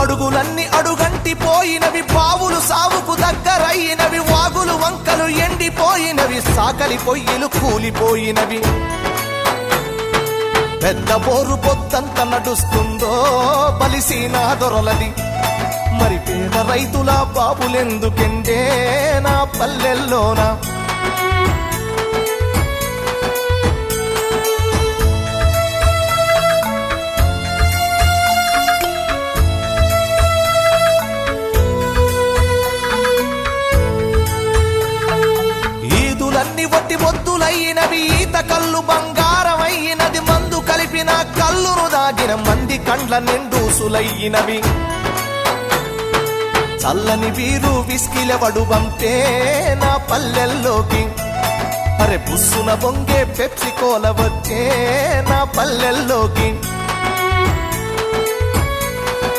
అడుగులన్నీ అడుగంటి పోయినవి బావులు సావుకు దగ్గరయినవి వాగులు వంకలు ఎండిపోయినవి సాకలి పొయ్యిలు కూలిపోయినవి. పెద్ద బోరు పొద్దంత నడుస్తుందో బలిసీనా దొరలది మరి పేద రైతుల బాబులెందుకెండే నా పల్లెల్లోనా? ఈదులన్నీ వట్టి మొద్దులయ్యినవి ఈత కళ్ళు బంగారమయ్యినది మందు కలిపిన కల్లును దాగిన మంది కండ్ల నిండూసులయ్యినవి చల్లని వీరు విస్కిలవడు పంపే నా పల్లెల్లోకి. అరే బుస్సున బొంగే పెప్సి కోల వచ్చే నా పల్లెల్లోకి.